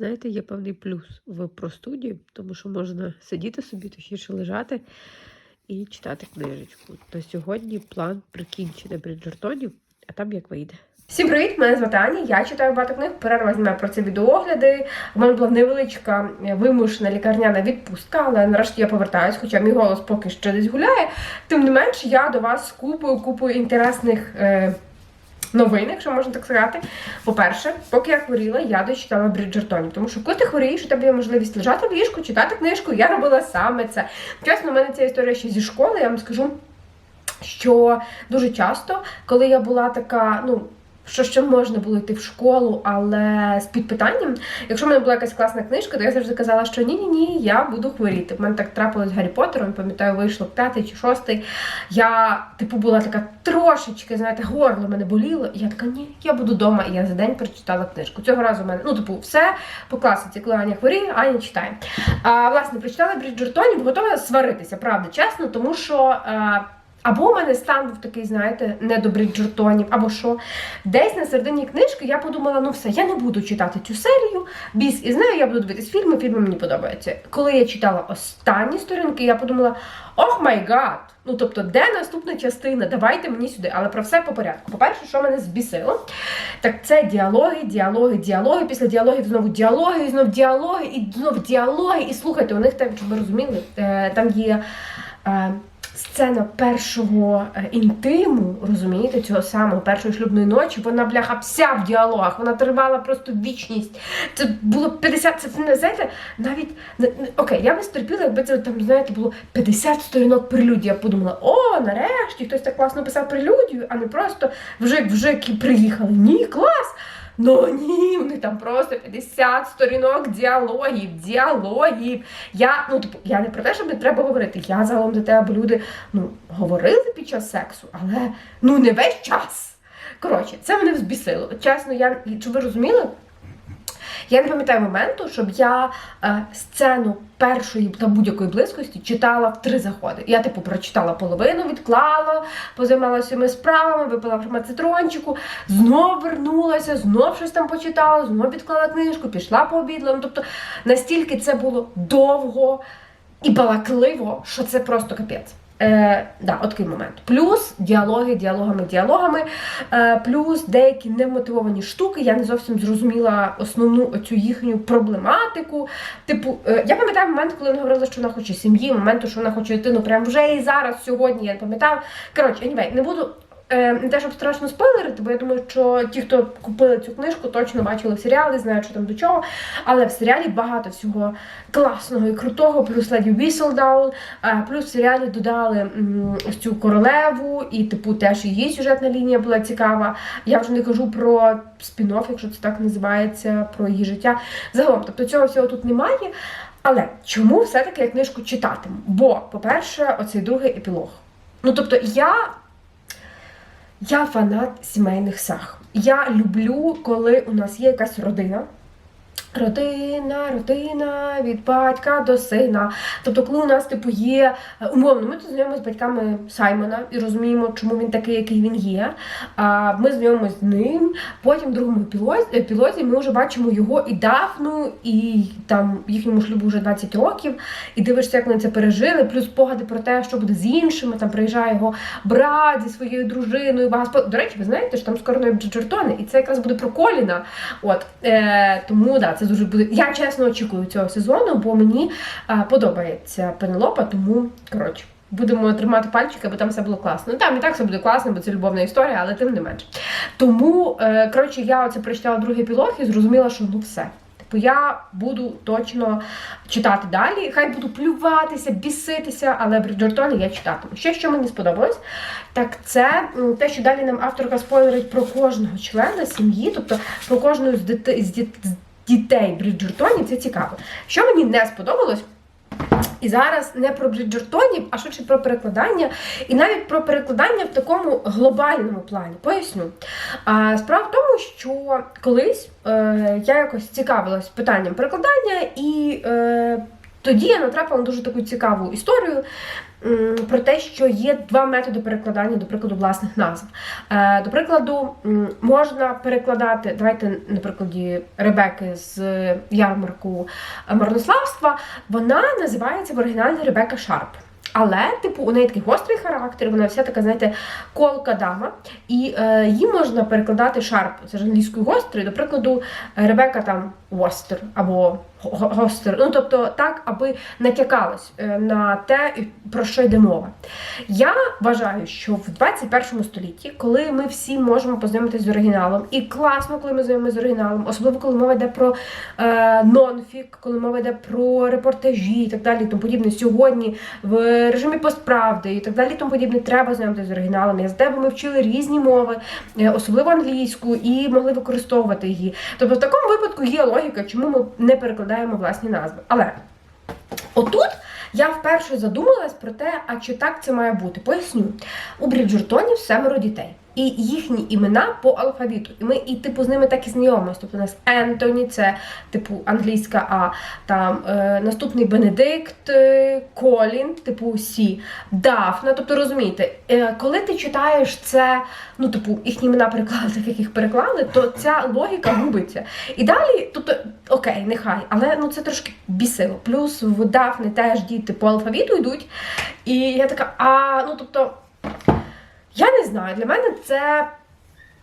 Знаєте, є певний плюс в простуді, тому що можна сидіти собі, точніше лежати і читати книжечку. На сьогодні план прикінчити Бріджертонів, а там як вийде. Всім привіт! Мене звати Аня. Я читаю багато книг. Перерва знімаю про це відеоогляди. У мене була невеличка е, вимушена лікарняна відпустка, але нарешті я повертаюсь, хоча мій голос поки ще десь гуляє. Тим не менш, я до вас з купою купою інтересних. Е- Новин, якщо можна так сказати. По-перше, поки я хворіла, я дочитала Бріджертонів. Тому що коли ти хворієш, у тебе є можливість лежати в ліжку, читати книжку. Я робила саме це. Чесно, у мене ця історія ще зі школи, я вам скажу, що дуже часто, коли я була така, ну. Що ще можна було йти в школу, але з підпитанням, якщо в мене була якась класна книжка, то я завжди казала, що ні-ні ні, я буду хворіти. В мене так трапилось з Гаррі Поттером, пам'ятаю, вийшло п'ятий чи шостий. Я, типу, була така трошечки, знаєте, горло мене боліло. І я така, ні, я буду вдома. І я за день прочитала книжку. Цього разу в мене, ну, типу, все по класиці, коли Аня хворіє, Аня читає. А, власне, прочитала Бріджертонів, готова сваритися, правда, чесно, тому що. А, або у мене стан був такий, знаєте, не до або що. Десь на середині книжки я подумала, ну все, я не буду читати цю серію. Біс із нею я буду дивитись фільми, фільми мені подобаються. Коли я читала останні сторінки, я подумала: ох май гад! Ну тобто, де наступна частина? Давайте мені сюди. Але про все по порядку. По-перше, що мене збісило, так це діалоги, діалоги, діалоги. Після діалогів знову діалоги, і знов діалоги, і знов діалоги. І слухайте, у них там, щоб ви розуміли, е, там є. Сцена першого е, інтиму, розумієте, цього самого першої шлюбної ночі, вона бляха вся в діалогах, вона тривала просто вічність. Це було 50, це не знаєте, навіть окей, я би стерпіла, якби це там, знаєте, булбуло 50 сторінок прелюдії. Я подумала, о, нарешті хтось так класно писав прелюдію, а не просто вжик вжик і приїхали. Ні, клас! Ну ні, вони там просто 50 сторінок діалогів, діалогів. Я, ну, типу, я не про те, що не треба говорити. Я загалом до те, аби люди ну, говорили під час сексу, але ну не весь час. Коротше, це мене взбісило. Чесно, я, щоб ви розуміли, я не пам'ятаю моменту, щоб я е, сцену першої та будь-якої близькості читала в три заходи. Я, типу, прочитала половину, відклала, позаймалася своїми справами, випила фармацитрончику, знов вернулася, знов щось там почитала, знов відклала книжку, пішла пообідала. Ну, тобто настільки це було довго і балакливо, що це просто капець. Е, да, от такий момент. Плюс діалоги, діалогами, діалогами, е, плюс деякі невмотивовані штуки. Я не зовсім зрозуміла основну цю їхню проблематику. Типу, е, я пам'ятаю момент, коли вона говорила, що вона хоче сім'ї, моменту, що вона хоче дитину прям вже і зараз, сьогодні, я не пам'ятаю. Коротше, anyway, не буду. Е, Не те, щоб страшно спойлерити, бо я думаю, що ті, хто купили цю книжку, точно бачили в серіалі, знають, що там до чого. Але в серіалі багато всього класного і крутого, плюс леді Віселдаун, плюс в серіалі додали ось цю королеву, і типу теж її сюжетна лінія була цікава. Я вже не кажу про спін-офф, якщо це так називається, про її життя. Загалом, тобто цього всього тут немає. Але чому все-таки я книжку читатиму? Бо, по-перше, оцей другий епілог. Ну тобто, я. Я фанат сімейних саг. Я люблю, коли у нас є якась родина. Родина, родина від батька до сина. Тобто, коли у нас типу є е, умовно, ми тут знайомимося з батьками Саймона і розуміємо, чому він такий, який він є. А ми знайомимося з ним. Потім в другому епілозі ми вже бачимо його і Дафну, і там їхньому шлюбу вже 20 років. І дивишся, як вони це пережили. Плюс спогади про те, що буде з іншими. Там приїжджає його брат зі своєю дружиною. Багато. До речі, ви знаєте, що там скоро нові Бриджертони, і це якраз буде про Коліна. От е, тому да, це дуже буде. Я чесно очікую цього сезону, бо мені е, подобається Пенелопа, тому коротше. Будемо тримати пальчики, аби там все було класно. Ну там і так все буде класно, бо це любовна історія, але тим не менше. Тому, е, коротше, я оце прочитала другий епілог і зрозуміла, що ну все. Типу я буду точно читати далі. Хай буду плюватися, біситися, але Бріджертони я читатиму. Ще що мені сподобалось, так це те, що далі нам авторка спойлерить про кожного члена сім'ї, тобто про кожну з дітей дітей Бріджертонів, це цікаво. Що мені не сподобалось. І зараз не про Бріджертонів, а швидше про перекладання, і навіть про перекладання в такому глобальному плані. Поясню. А, справа в тому, що колись е, я якось цікавилась питанням перекладання, і е, тоді я натрапила на дуже таку цікаву історію про те, що є два методи перекладання, до прикладу, власних назв. Е, До прикладу, можна перекладати, давайте на прикладі Ребеки з ярмарку марнославства, вона називається в оригіналі Ребека Шарп. Але, типу, у неї такий гострий характер, вона вся така, знаєте, колка дама, і е, її можна перекладати шарп, це ж англійською гострий, до прикладу, Ребека там Востер або Го- Гостер. Ну, тобто так, аби натякалось е, на те, про що йде мова. Я вважаю, що в 21 столітті, коли ми всі можемо познайомитися з оригіналом, і класно, коли ми знайомимося з оригіналом, особливо коли мова йде про е, нонфік, коли мова йде про репортажі і так далі, і тому подібне. Сьогодні в режимі постправди і так далі, і тому подібне, треба знайомитися з оригіналом. Я з тебе ми вчили різні мови, е, особливо англійську, і могли використовувати її. Тобто, в такому випадку є логіка, чому ми не перекладаємо власні назви. Але отут. Я вперше задумалась про те, а чи так це має бути. Поясню. У Бріджертоні семеро дітей. І їхні імена по алфавіту. І ми і типу з ними так і знайомимося. Тобто у нас Ентоні, це типу англійська А, там е, наступний Бенедикт, е, Колін, типу Сі, Дафна. Тобто розумієте, е, коли ти читаєш це, ну типу, їхні імена переклали, так як їх переклали, то ця логіка губиться. І далі, тобто, окей, нехай, але ну це трошки бісило. Плюс в Дафни теж діти по алфавіту йдуть. І я така, а ну тобто. Я не знаю, для мене це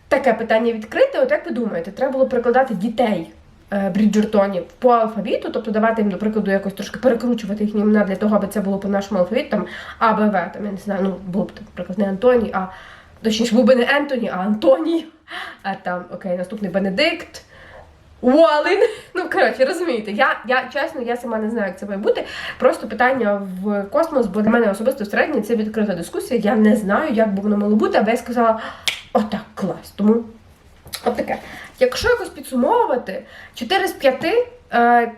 таке питання відкрите. От як ви думаєте, треба було прикладати дітей е, Бріджертонів по алфавіту, тобто давати їм, до прикладу, якось трошки перекручувати їхні імена для того, аби це було по нашому алфавіту, там А, В, там, я не знаю, ну, було б, наприклад, не Антоній, а точніше, був би не Ентоні, а Антоній. А там, окей, наступний Бенедикт. Уолін. Ну, коротше, розумієте, я, я чесно, я сама не знаю, як це має бути. Просто питання в космос, бо для мене особисто всередині це відкрита дискусія. Я не знаю, як би воно мало бути, аби я сказала, отак, клас. Тому от таке. Якщо якось підсумовувати, 4 з 5 е,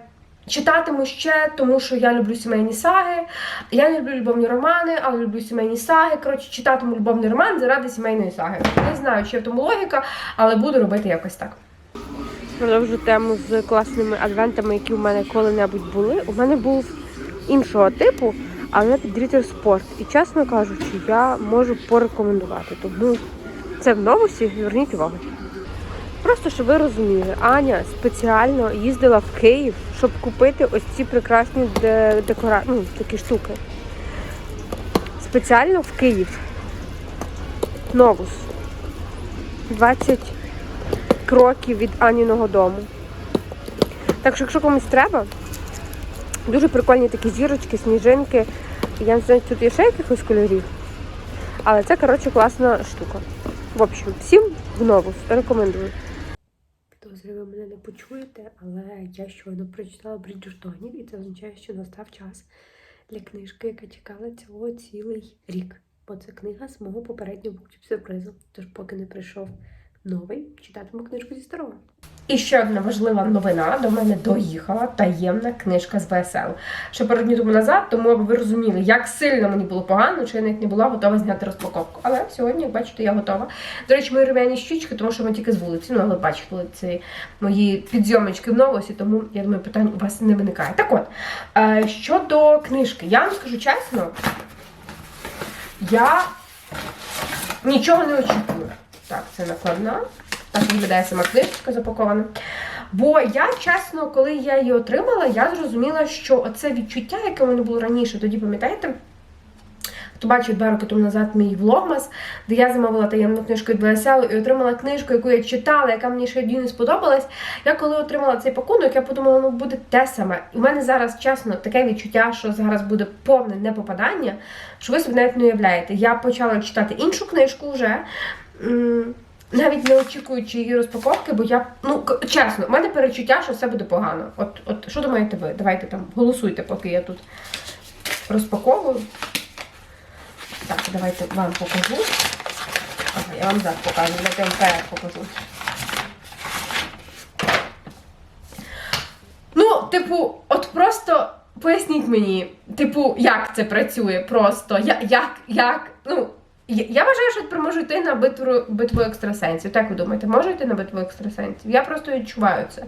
читатиму ще, тому що я люблю сімейні саги. Я не люблю любовні романи, але люблю сімейні саги. Коротше, читатиму любовний роман заради сімейної саги. Не знаю, чи в тому логіка, але буду робити якось так. Продовжу тему з класними адвентами, які у мене коли-небудь були. У мене був іншого типу, але під Рітер спорт. І чесно кажучи, я можу порекомендувати. Тому це в новості, зверніть увагу. Просто щоб ви розуміли, Аня спеціально їздила в Київ, щоб купити ось ці прекрасні декора... ну, такі штуки. Спеціально в Київ. Новус. 20 кроків від Аніного дому. Так що, якщо комусь треба, дуже прикольні такі зірочки, сніжинки. Я не знаю, тут є ще якихось кольорів. Але це, коротше, класна штука. В общем, всім в нову рекомендую. Підозрюю, ви мене не почуєте, але я щойно прочитала Бріджертонів, і це означає, що настав час для книжки, яка чекала цього цілий рік. Бо це книга з мого попереднього буктюб-сюрпризу. Тож, поки не прийшов новий, читатиму книжку зі старого. І ще одна важлива новина до мене доїхала таємна книжка з ВСЛ. Ще пару днів тому назад, тому аби ви розуміли, як сильно мені було погано, що я навіть не була готова зняти розпаковку. Але сьогодні, як бачите, я готова. До речі, мої рев'яні щічки, тому що ми тільки з вулиці, ну але бачили ці мої підйомочки в новості, тому я думаю, питань у вас не виникає. Так от, е, щодо книжки, я вам скажу чесно, я нічого не очікую. Так, це накладна. Так виглядає сама книжечка запакована. Бо я, чесно, коли я її отримала, я зрозуміла, що оце відчуття, яке в мене було раніше, тоді пам'ятаєте? Хто бачив два роки тому назад мій влогмас, де я замовила таємну книжку від ВСЛ і отримала книжку, яку я читала, яка мені ще не сподобалась. Я коли отримала цей пакунок, я подумала, ну буде те саме. І в мене зараз, чесно, таке відчуття, що зараз буде повне непопадання, що ви собі навіть не уявляєте. Я почала читати іншу книжку вже. Навіть не очікуючи її розпаковки, бо я, ну чесно, в мене перечуття, що все буде погано. От, от що думаєте ви? Давайте там голосуйте, поки я тут розпаковую. Так, давайте вам покажу. Ага, я вам зараз покажу, вам вперед покажу. Ну, типу, от просто поясніть мені, типу, як це працює просто. Я, як, як, ну. Я вважаю, що можу йти на битву, битву екстрасенсів. Так ви думаєте, можу йти на битву екстрасенсів? Я просто відчуваю це.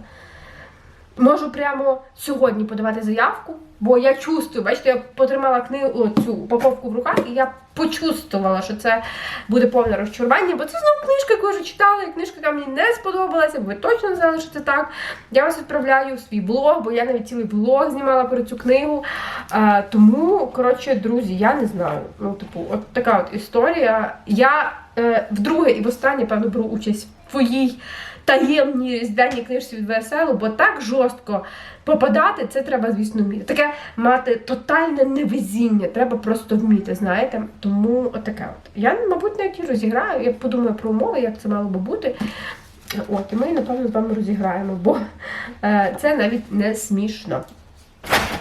Можу прямо сьогодні подавати заявку, бо я чувствую, бачите, я потримала книгу цю упаковку в руках, і я почувствувала, що це буде повне розчарування, бо це знову книжка, яку вже читала, і книжка, яка мені не сподобалася, бо ви точно знали, що це так. Я вас відправляю в свій блог, бо я навіть цілий блог знімала про цю книгу. А, тому, коротше, друзі, я не знаю. Ну, типу, от така от історія. Я е, вдруге і востаннє, певно, беру участь в твоїй таємній різдвяній книжці від ВСЛ, бо так жорстко попадати, це треба, звісно, вміти. Таке мати тотальне невезіння, треба просто вміти, знаєте. Тому отаке от. Я, мабуть, навіть і розіграю. Я подумаю про умови, як це мало би бути. От, і ми, напевно, з вами розіграємо, бо е, це навіть не смішно.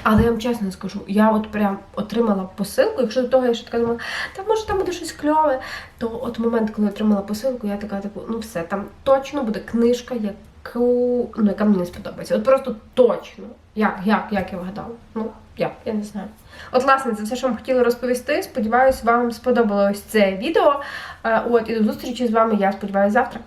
Але я вам чесно скажу, я от прям отримала посилку. Якщо до того я ще така думала, та може там буде щось кльове, то от момент, коли я отримала посилку, я така типу, ну все, там точно буде книжка, яку ну, яка мені не сподобається. От просто точно. Як, як, як я вгадала? Ну, як, я не знаю. От, власне, це все, що вам хотіла розповісти. Сподіваюсь, вам сподобалось це відео. Е, От, і до зустрічі з вами, я сподіваюся, завтра.